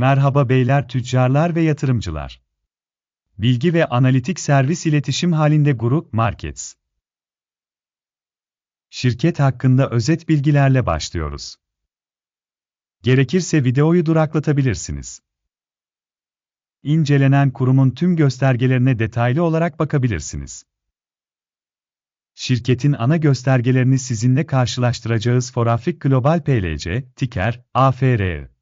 Merhaba beyler tüccarlar ve yatırımcılar. Bilgi ve analitik servis iletişim halinde Grup Markets. Şirket hakkında özet bilgilerle başlıyoruz. Gerekirse videoyu duraklatabilirsiniz. İncelenen kurumun tüm göstergelerine detaylı olarak bakabilirsiniz. Şirketin ana göstergelerini sizinle karşılaştıracağız Forafik Global PLC, ticker, AFR.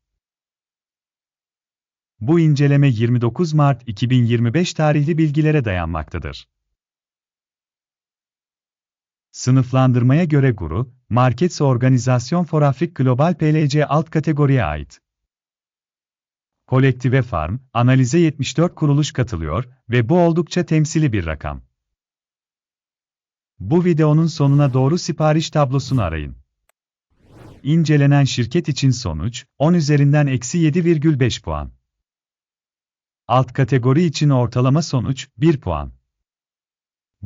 Bu inceleme 29 Mart 2025 tarihli bilgilere dayanmaktadır. Sınıflandırmaya göre Guru, Markets Organizasyon Forafik Global PLC alt kategoriye ait. Kolektive Farm, analize 74 kuruluş katılıyor ve bu oldukça temsili bir rakam. Bu videonun sonuna doğru sipariş tablosunu arayın. İncelenen şirket için sonuç, 10 üzerinden eksi 7,5 puan. Alt kategori için ortalama sonuç, 1 puan.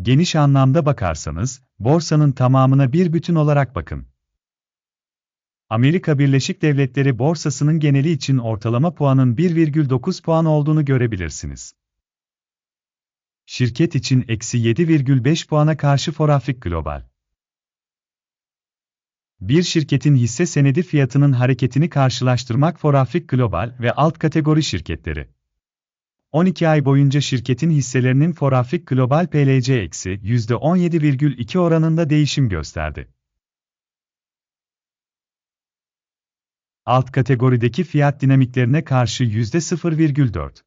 Geniş anlamda bakarsanız, borsanın tamamına bir bütün olarak bakın. Amerika Birleşik Devletleri borsasının geneli için ortalama puanın 1,9 puan olduğunu görebilirsiniz. Şirket için eksi 7,5 puana karşı Forafik Global. Bir şirketin hisse senedi fiyatının hareketini karşılaştırmak Forafik Global ve alt kategori şirketleri. 12 ay boyunca şirketin hisselerinin Forafik Global PLC eksi %17,2 oranında değişim gösterdi. Alt kategorideki fiyat dinamiklerine karşı %0,4.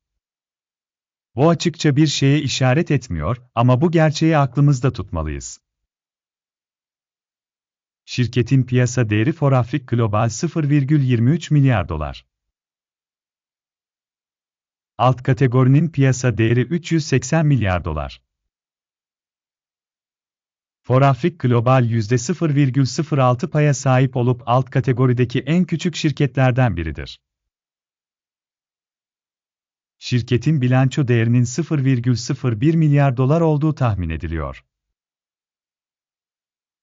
Bu açıkça bir şeye işaret etmiyor ama bu gerçeği aklımızda tutmalıyız. Şirketin piyasa değeri Forafik Global 0,23 milyar dolar. Alt kategorinin piyasa değeri 380 milyar dolar. Forafik Global %0,06 paya sahip olup alt kategorideki en küçük şirketlerden biridir. Şirketin bilanço değerinin 0,01 milyar dolar olduğu tahmin ediliyor.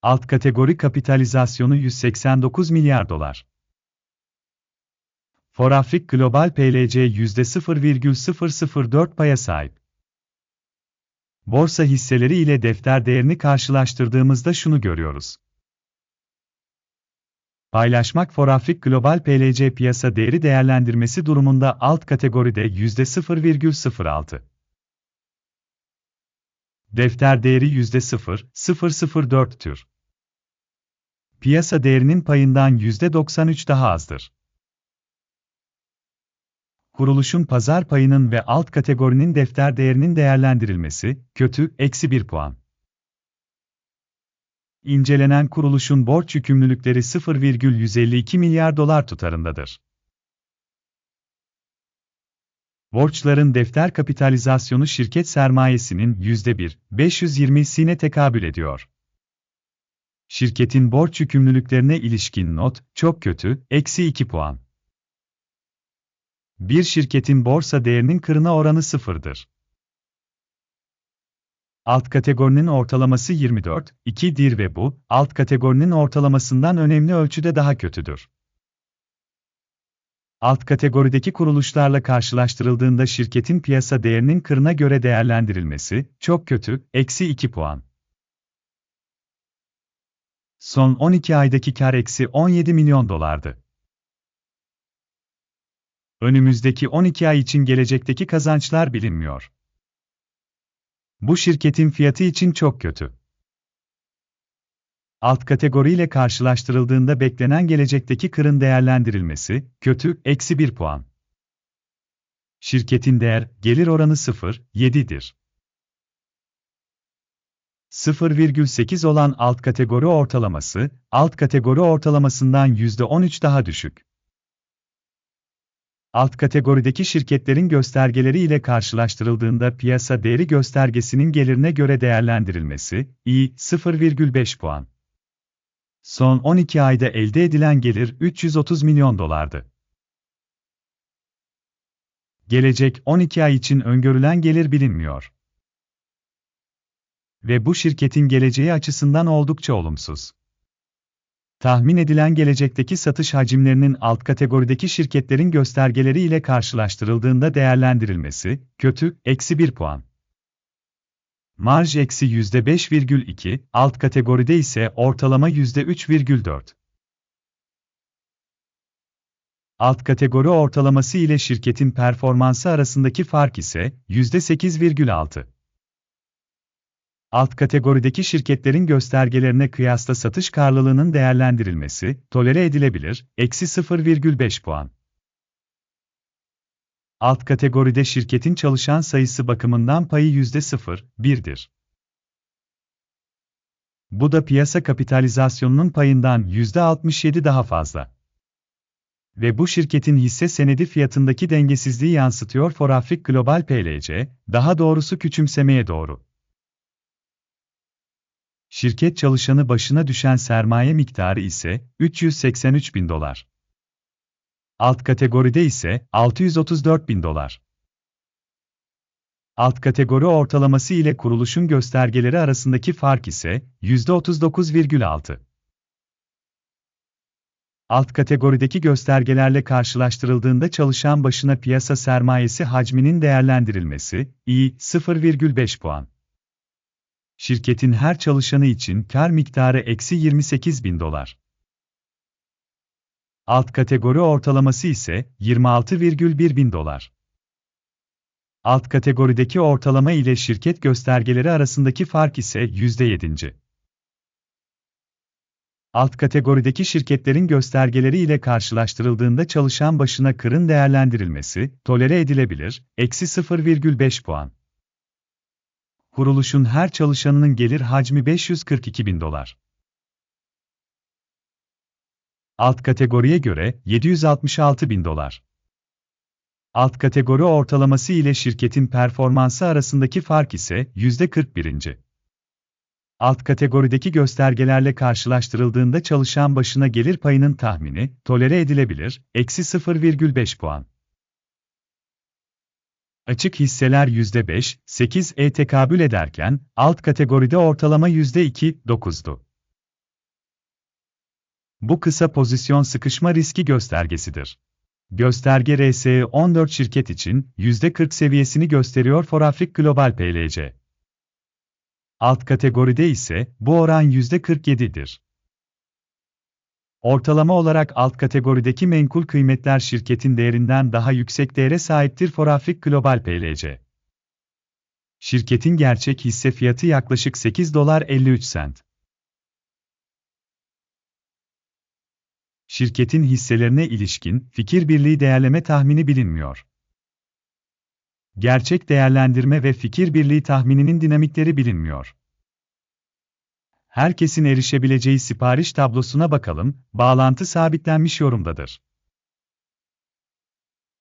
Alt kategori kapitalizasyonu 189 milyar dolar. Forafik Global PLC %0,004 paya sahip. Borsa hisseleri ile defter değerini karşılaştırdığımızda şunu görüyoruz. Paylaşmak Forafik Global PLC piyasa değeri değerlendirmesi durumunda alt kategoride %0,06. Defter değeri %0,004 tür. Piyasa değerinin payından %93 daha azdır kuruluşun pazar payının ve alt kategorinin defter değerinin değerlendirilmesi, kötü, eksi 1 puan. İncelenen kuruluşun borç yükümlülükleri 0,152 milyar dolar tutarındadır. Borçların defter kapitalizasyonu şirket sermayesinin %1, 520'sine tekabül ediyor. Şirketin borç yükümlülüklerine ilişkin not, çok kötü, eksi 2 puan. Bir şirketin borsa değerinin kırına oranı sıfırdır. Alt kategorinin ortalaması 24, 2'dir ve bu, alt kategorinin ortalamasından önemli ölçüde daha kötüdür. Alt kategorideki kuruluşlarla karşılaştırıldığında şirketin piyasa değerinin kırına göre değerlendirilmesi, çok kötü, eksi 2 puan. Son 12 aydaki kar eksi 17 milyon dolardı önümüzdeki 12 ay için gelecekteki kazançlar bilinmiyor. Bu şirketin fiyatı için çok kötü. Alt kategoriyle karşılaştırıldığında beklenen gelecekteki kırın değerlendirilmesi, kötü, eksi 1 puan. Şirketin değer, gelir oranı 0, 7'dir. 0,8 olan alt kategori ortalaması, alt kategori ortalamasından %13 daha düşük. Alt kategorideki şirketlerin göstergeleri ile karşılaştırıldığında piyasa değeri göstergesinin gelirine göre değerlendirilmesi, iyi, 0,5 puan. Son 12 ayda elde edilen gelir 330 milyon dolardı. Gelecek 12 ay için öngörülen gelir bilinmiyor. Ve bu şirketin geleceği açısından oldukça olumsuz. Tahmin edilen gelecekteki satış hacimlerinin alt kategorideki şirketlerin göstergeleri ile karşılaştırıldığında değerlendirilmesi, kötü, eksi 1 puan. Marj eksi %5,2, alt kategoride ise ortalama %3,4. Alt kategori ortalaması ile şirketin performansı arasındaki fark ise %8,6. Alt kategorideki şirketlerin göstergelerine kıyasla satış karlılığının değerlendirilmesi, tolere edilebilir, eksi 0,5 puan. Alt kategoride şirketin çalışan sayısı bakımından payı %0,1'dir. Bu da piyasa kapitalizasyonunun payından %67 daha fazla. Ve bu şirketin hisse senedi fiyatındaki dengesizliği yansıtıyor Forafrik Global PLC, daha doğrusu küçümsemeye doğru. Şirket çalışanı başına düşen sermaye miktarı ise 383 bin dolar. Alt kategoride ise 634 bin dolar. Alt kategori ortalaması ile kuruluşun göstergeleri arasındaki fark ise %39,6. Alt kategorideki göstergelerle karşılaştırıldığında çalışan başına piyasa sermayesi hacminin değerlendirilmesi, iyi, 0,5 puan. Şirketin her çalışanı için kar miktarı eksi 28 bin dolar. Alt kategori ortalaması ise 26,1 bin dolar. Alt kategorideki ortalama ile şirket göstergeleri arasındaki fark ise %7. Alt kategorideki şirketlerin göstergeleri ile karşılaştırıldığında çalışan başına kırın değerlendirilmesi, tolere edilebilir, eksi 0,5 puan. Kuruluşun her çalışanının gelir hacmi 542 bin dolar. Alt kategoriye göre 766 bin dolar. Alt kategori ortalaması ile şirketin performansı arasındaki fark ise %41. Alt kategorideki göstergelerle karşılaştırıldığında çalışan başına gelir payının tahmini, tolere edilebilir, eksi 0,5 puan. Açık hisseler %5, 8'e tekabül ederken, alt kategoride ortalama %2, 9'du. Bu kısa pozisyon sıkışma riski göstergesidir. Gösterge RSE 14 şirket için %40 seviyesini gösteriyor Forafrik Global PLC. Alt kategoride ise bu oran %47'dir. Ortalama olarak alt kategorideki menkul kıymetler şirketin değerinden daha yüksek değere sahiptir Forafrik Global PLC. Şirketin gerçek hisse fiyatı yaklaşık 8 dolar 53 sent. Şirketin hisselerine ilişkin fikir birliği değerleme tahmini bilinmiyor. Gerçek değerlendirme ve fikir birliği tahmininin dinamikleri bilinmiyor. Herkesin erişebileceği sipariş tablosuna bakalım, bağlantı sabitlenmiş yorumdadır.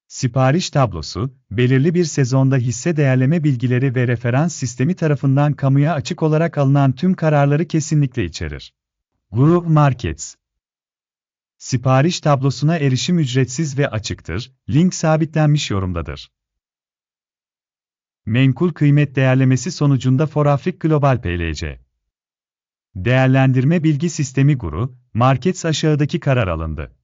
Sipariş tablosu, belirli bir sezonda hisse değerleme bilgileri ve referans sistemi tarafından kamuya açık olarak alınan tüm kararları kesinlikle içerir. Group Markets Sipariş tablosuna erişim ücretsiz ve açıktır, link sabitlenmiş yorumdadır. Menkul kıymet değerlemesi sonucunda Forafrik Global PLC Değerlendirme Bilgi Sistemi Guru, Markets aşağıdaki karar alındı.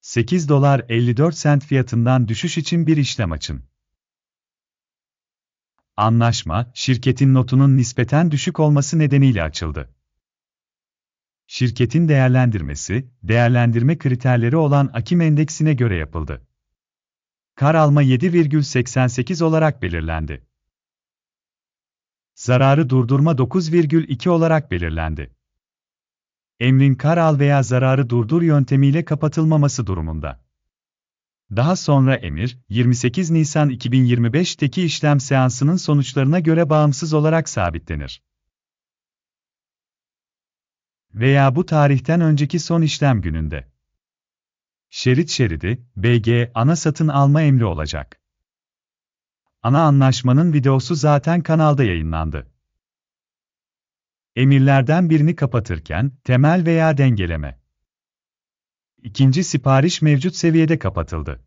8 dolar 54 sent fiyatından düşüş için bir işlem açın. Anlaşma, şirketin notunun nispeten düşük olması nedeniyle açıldı. Şirketin değerlendirmesi, değerlendirme kriterleri olan Akim Endeksine göre yapıldı. Kar alma 7,88 olarak belirlendi. Zararı durdurma 9,2 olarak belirlendi. Emrin kar al veya zararı durdur yöntemiyle kapatılmaması durumunda. Daha sonra emir, 28 Nisan 2025'teki işlem seansının sonuçlarına göre bağımsız olarak sabitlenir. Veya bu tarihten önceki son işlem gününde. Şerit şeridi, BG, ana satın alma emri olacak. Ana anlaşmanın videosu zaten kanalda yayınlandı. Emirlerden birini kapatırken, temel veya dengeleme. İkinci sipariş mevcut seviyede kapatıldı.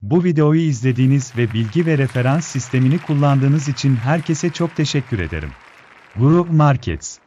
Bu videoyu izlediğiniz ve bilgi ve referans sistemini kullandığınız için herkese çok teşekkür ederim. Group Markets